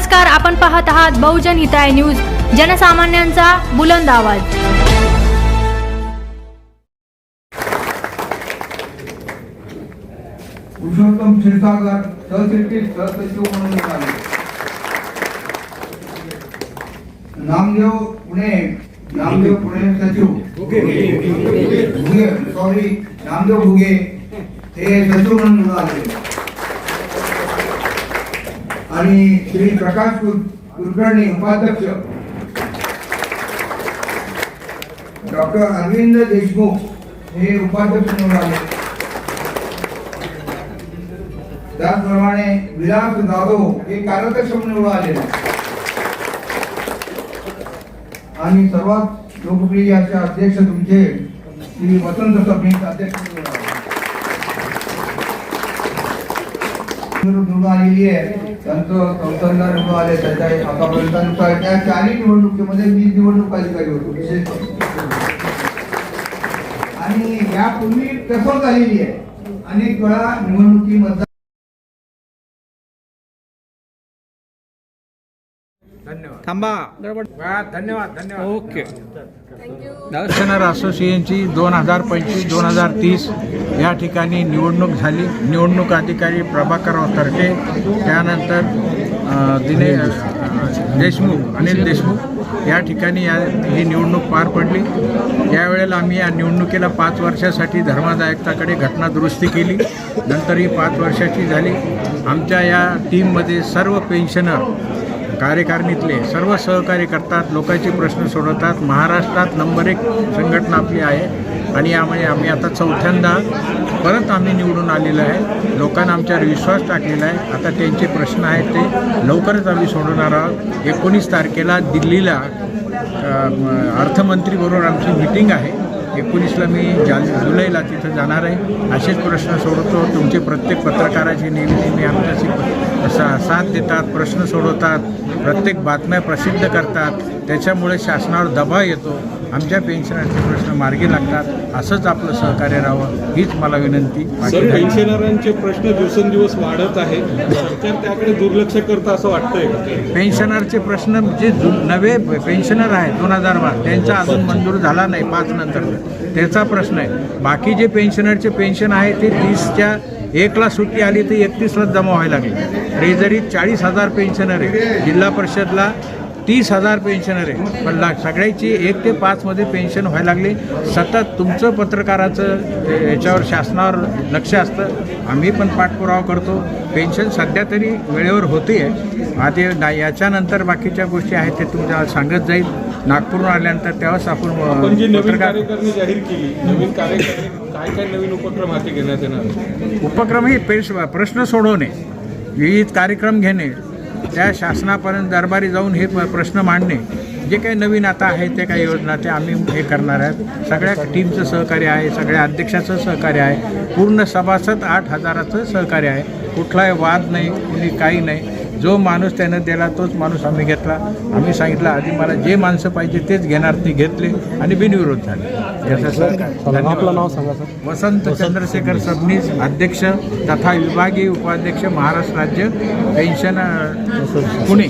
नमस्कार आपण पाहत आहात बहुजन हिताय न्यूज जनसामान्यांचा बुलंद आवाज. पुरुषोत्तम क्षीरसागर सहशिल्पी सहसचिव म्हणून निघाले. नामदेव पुणे नामदेव पुणे सचिव. भुगे. सॉरी नामदेव भुगे हे सचिव म्हणून निघाले. आणि श्री प्रकाश कुलकर्णी उपाध्यक्ष. डॉक्टर अरविंद देशमुख हे उपाध्यक्ष म्हणून आले. त्याचप्रमाणे विलास जाधव हे कार्याध्यक्ष म्हणून आले आणि सर्वात लोकप्रिय असे अध्यक्ष तुमचे श्री वसंत सभेचे अध्यक्ष निवडणूक आलेली आहे. त्यांचं संसर्ग निवडून आले त्याच्या आतापर्यंत त्या चारही निवडणुकीमध्ये मी निवडणूक अधिकारी होतो विशेष आणि यापूर्वी कसं झालेली आहे. अनेक वेळा निवडणुकीमध्ये थांबा. वा, धन्यवाद धन्यवाद. ओके. नॅशनल असोसिएशनची दोन हजार पंचवीस दोन हजार तीस या ठिकाणी निवडणूक झाली. निवडणूक अधिकारी प्रभाकरराव तरटे त्यानंतर दिने देशमुख अनिल देशमुख या ठिकाणी या ही निवडणूक पार पडली. यावेळेला आम्ही या निवडणुकीला पाच वर्षासाठी धर्मादायकताकडे घटना दुरुस्ती केली. नंतर ही पाच वर्षाची झाली. आमच्या या टीममध्ये सर्व पेन्शनर कार्यकारिणीतले सर्व सहकार्य करतात लोकांचे प्रश्न सोडवतात. महाराष्ट्रात नंबर एक संघटना आपली आहे आणि यामुळे आम्ही आता चौथ्यांदा परत आम्ही निवडून आलेलो आहे. लोकांना आमच्यावर विश्वास टाकलेला आहे. आता त्यांचे प्रश्न आहेत ते लवकरच आम्ही सोडवणार आहोत. एकोणीस तारखेला दिल्लीला अर्थमंत्रीबरोबर आमची मिटिंग आहे. एकोणीसला मी जान जुलैला तिथं जाणार आहे. असेच प्रश्न सोडवतो. तुमचे प्रत्येक पत्रकाराची नेहमी नेहमी आमच्याशी सा साथ देतात प्रश्न सोडवतात प्रत्येक बातम्या प्रसिद्ध करतात. त्याच्यामुळे शासनावर दबाव येतो. आमच्या पेन्शनरचे प्रश्न मार्गी लागतात. असंच आपलं सहकार्य राहावं हीच मला विनंती. सर. पेन्शनरांचे प्रश्न दिवसेंदिवस वाढत आहेत. सरकार त्याकडे दुर्लक्ष करतं असं वाटतंय पेन्शनरचे प्रश्न जे जु नवे पेन्शनर आहेत दोन हजार बारा त्यांचा अजून मंजूर झाला नाही पाच नंतर. त्याचा प्रश्न आहे. बाकी जे पेन्शनरचे पेन्शन आहे ते तीसच्या एकला सुट्टी आली तर एकतीसलाच जमा व्हायला लागली. ट्रेझरीत चाळीस हजार पेन्शनर आहे. जिल्हा परिषदला तीस हजार पेन्शनर आहे. पण ला सगळ्याची एक ते पाचमध्ये पेन्शन व्हायला लागली. सतत तुमचं पत्रकाराचं याच्यावर शासनावर लक्ष असतं. आम्ही पण पाठपुरावा करतो. पेन्शन सध्या तरी वेळेवर होते आहे आता याच्यानंतर बाकीच्या गोष्टी आहेत ते तुमच्या सांगत जाईल. नागपूरहून आल्यानंतर तेव्हाच आपण आपण जी नवीन पत्रकार कार्यकारिणी जाहीर केली नवीन कार्यकारिणी काय काय नवीन उपक्रम हाती घेण्यात येणार उपक्रम हे पेश प्रश्न सोडवणे विविध कार्यक्रम घेणे त्या शासनापर्यंत दरबारी जाऊन हे प्रश्न मांडणे जे काही नवीन आता आहे ते काही योजना ते आम्ही हे करणार आहेत. सगळ्या टीमचं सहकार्य आहे सगळ्या अध्यक्षाचं सहकार्य आहे. पूर्ण सभासद आठ हजाराचं सहकार्य आहे. कुठलाही वाद नाही कुणी काही नाही. जो माणूस त्यानं दिला तोच माणूस आम्ही घेतला. आम्ही सांगितलं आधी मला जे माणसं पाहिजे तेच घेणार. ते घेतले आणि बिनविरोध झाले. याचं आपलं नाव सांगा सर. वसंत चंद्रशेखर सबनीस अध्यक्ष तथा विभागीय उपाध्यक्ष महाराष्ट्र राज्य पेन्शन पुणे.